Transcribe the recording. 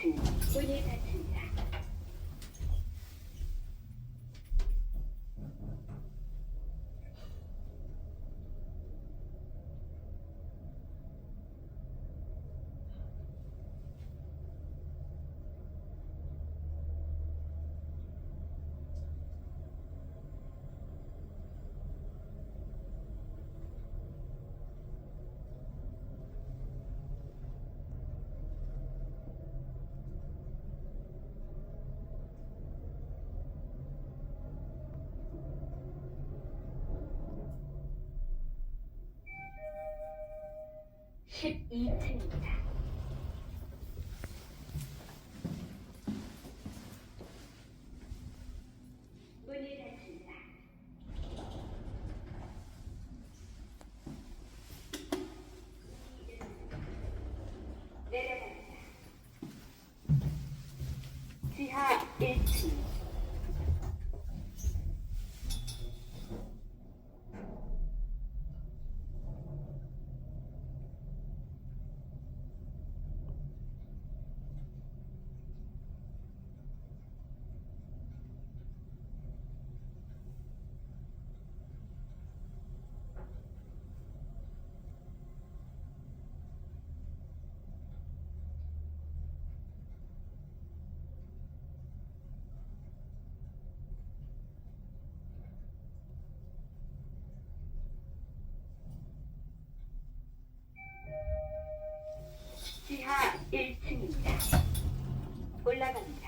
去，所以才。 12층입니다. 문을 닫습니다. 내려갑니다. 지하 1층. 지하 1층입니다. 올라갑니다.